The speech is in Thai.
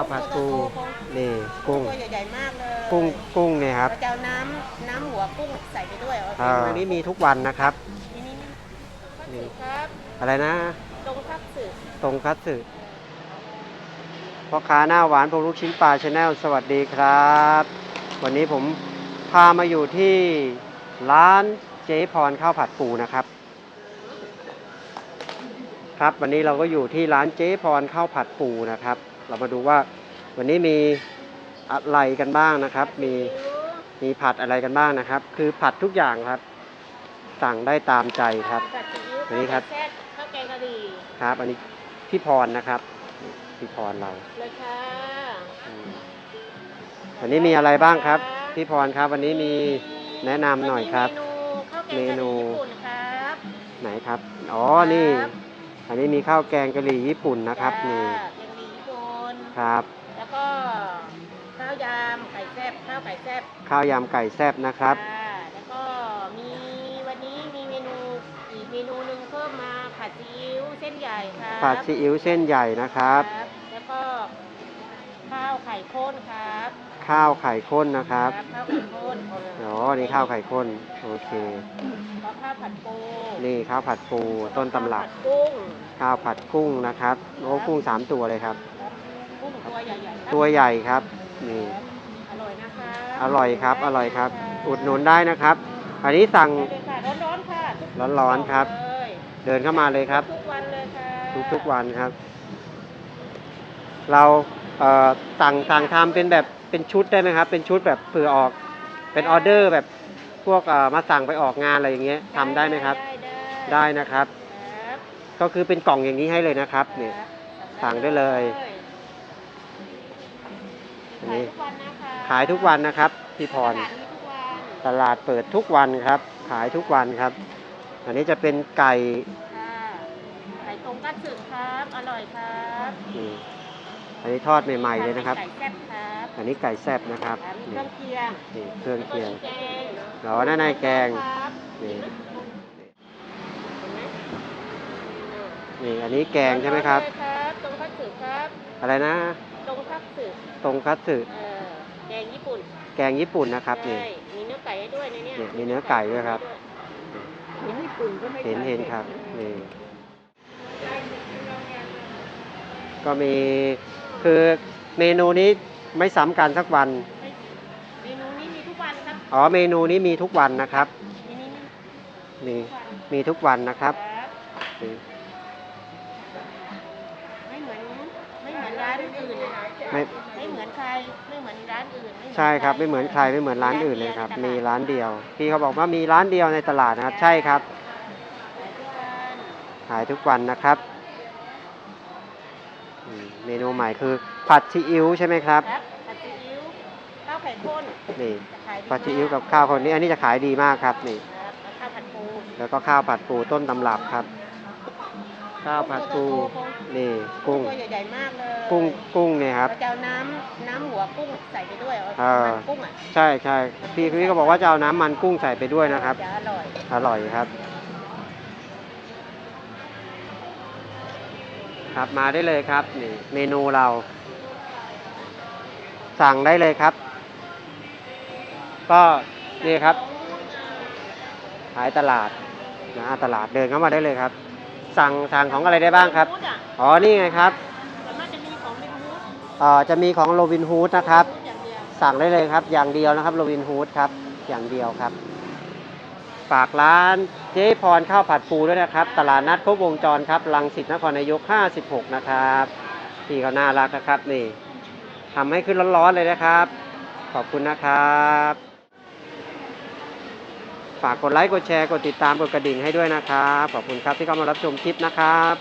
ข้าวผัดปูนี่กุ้งตัวใหญ่ๆมากเลยกุ้งกุ้งเนี่ยครับเราจะเอาน้ำน้ำหัวกุ้งใส่ไปด้วยเอาอ่าอันนี้มีทุกวันนะครับ นี่นี่นี่นี่ครับอะไรนะ ตรงคัตสึตรงคัตสึพ่อค้าหน้าหวานพงลูกชิ้นปลาชาแนลสวัสดีครับ วันนี้ผมพามาอยู่ที่ร้านเจ๊พรข้าวผัดปูนะครับ ครับวันนี้เราก็อยู่ที่ร้านเจ๊พรข้าวผัดปูนะครับ เรามาดูว่าวันนี้มีอะไรกันบ้างนะครับ มีมีผัดอะไรกันบ้างนะครับ คือผัดทุกอย่างครับ สั่งได้ตามใจครับผัดซีอิ๊วสวัสดีครับ แซ่บข้าวแกงกะหรี่ครับ อันนี้พี่พรนะครับพี่พรเราเลยค่ะอืมวันนี้มีอะไรบ้างครับพี่พรครับ วันนี้มีแนะนำหน่อยครับ เมนูข้าวแกงกะหรี่ญี่ปุ่นครับไหนครับ อ๋อนี่ครับอันนี้มีข้าวแกงกะหรี่ญี่ปุ่นนะครับจ้า ครับ แล้วก็ข้าวยำไก่แซ่บข้าวไก่แซ่บข้าวยำไก่แซ่บนะครับจ้าแล้วก็มีวันนี้มีเมนูอีกเมนูหนึ่งเพิ่มมาผัดซีอิ๊วเส้นใหญ่ครับผัดซีอิ๊วเส้นใหญ่นะครับ แล้วก็ข้าวไข่ข้นครับข้าวไข่ข้นนะครับข้าวไข่ข้นอ๋อนี่ข้าวไข่ข้น โอเค แล้วข้าวผัดปูนี่ข้าวผัดปูต้นตำรับ ข้าวผัดกุ้งข้าวผัดกุ้งนะครับ โอ้กุ้งสามตัวเลยครับกุ้ง ตัวใหญ่ๆครับตัวใหญ่ครับนี่อร่อยนะคะอร่อยครับ อร่อยครับ อุดหนุนได้นะครับ อันนี้สั่ง ได้เลยค่ะร้อนๆค่ะทุกร้อนๆครับ เลยเดินเข้ามาเลยครับ ทุกวันเลยค่ะทุกๆวันครับ เราเอ่อสั่งสั่งทำเป็นแบบเป็นชุดได้ไหมครับ เป็นชุดแบบเผื่อออกเป็นออเดอร์แบบพวกเอ่อมาสั่งไปออกงานอะไรอย่างเงี้ยทำได้ไหมครับ ได้ได้นะครับ ครับก็คือเป็นกล่องอย่างนี้ให้เลยนะครับเนี่ย สั่งได้เลยอัน ขายนี้ทุกวันนะคะขายทุกวันนะครับพี่พรตลาดนี้ทุกวันตลาดเปิดทุกวันครับ ขายทุกวันครับ อันนี้จะเป็นไก่ค่ะไข่ต้มกัตสึครับ อร่อยครับอืมอันนี้ทอดใหม่ๆเลยนะครับ ไก่แซ่บครับอันนี้ไก่แซ่บนะครับครับเคนี่รื่องเคียงนี่เครื่องเคียงแล้วก็แกงหรอนั่นนายแกงครับนี่เห็นไหมนี่อันนี้แกงใช่ไหมครับเลยครับตรงคัตสึครับ อะไรนะตรงคัต สึตรงคัตสึเออแกงญี่ปุ่นแกงญี่ปุ่นนะครับนี่ ใช่มีเนื้อไก่ให้ด้วยในเนี้ยเนี่ยมีเนื้อไก่ด้วยครับเห็นญี่ปุ่นก็ไม่เห็นทาเห็นครับนี่ก็มีคือเมนูนี้ไม่ซ้ำกันสักวัน เมนูนี้มีทุกวันครับอ๋อเมนูนี้มีทุกวันนะครับมีนี้มีมีทุกวันมีทุกวันนะครับ ครับ นี่ อนร้านอื่นเลยนะไม่ไม่เหมือนใครไม่เหมือนร้านอื่นไม่เหมือนใช่ครับใไม่เหมือนใครไม่เหมือนร้านอื่นเลยครับมีมีร้านเดียวพี่เขาบอกว่ามีร้านเดียวในตลาดนะครับ ใช่ครับขายทุกวันนะครับอืมเมนูใหม่คือผัดซีอิ๊วใช่ไหมครับครับผัดซีอิ๊วข้าวไข่ข้นนี่จะขายดีผัดซีอิ๊วกับข้าวคนนี้อันนี้จะขายดีมากครับนี่ครับแล้วข้าวผัดปูแล้วก็ข้าวผัดปูต้นตำรับครับ ข้าวผัดปูนี่กุ้งตัวใหญ่ๆมากเลย กุ้งกุ้งเนี่ยครับเราจะเอาน้ำน้ำหัวกุ้งใส่ไปด้วยเอาเออ มันกุ้งอะใช่ใช่พี่พี่ก็บอกว่าจะเอาน้ำมันกุ้งใส่ไปด้วยนะครับ จะอร่อยอร่อยครับ ครับมาได้เลยครับนี่เมนูเรา สั่งได้เลยครับ ก็นี่ครับขายตลาดนะตลาดเดินเข้ามาได้เลยครับ สั่งสั่งของอะไรได้บ้างครับฟู้ดอะอ๋อนี่ไงครับ จะมีของโรบินฮูดนะครับ สั่งได้เลยครับ อย่างเดียวนะครับโรบินฮูดครับ อย่างเดียวครับ ฝากร้านเจ๊พรข้าวผัดปูด้วยนะครับ ตลาดนัดครบวงจรครับลังสิตนครนายก 56 นะครับพี่เขาน่ารักนะครับ นี่ทำให้ขึ้นร้อนๆเลยนะครับ ขอบคุณนะครับ ฝากกดไลค์กดแชร์กดติดตามกดกระดิ่งให้ด้วยนะครับ ขอบคุณครับที่เข้ามารับชมคลิปนะครับ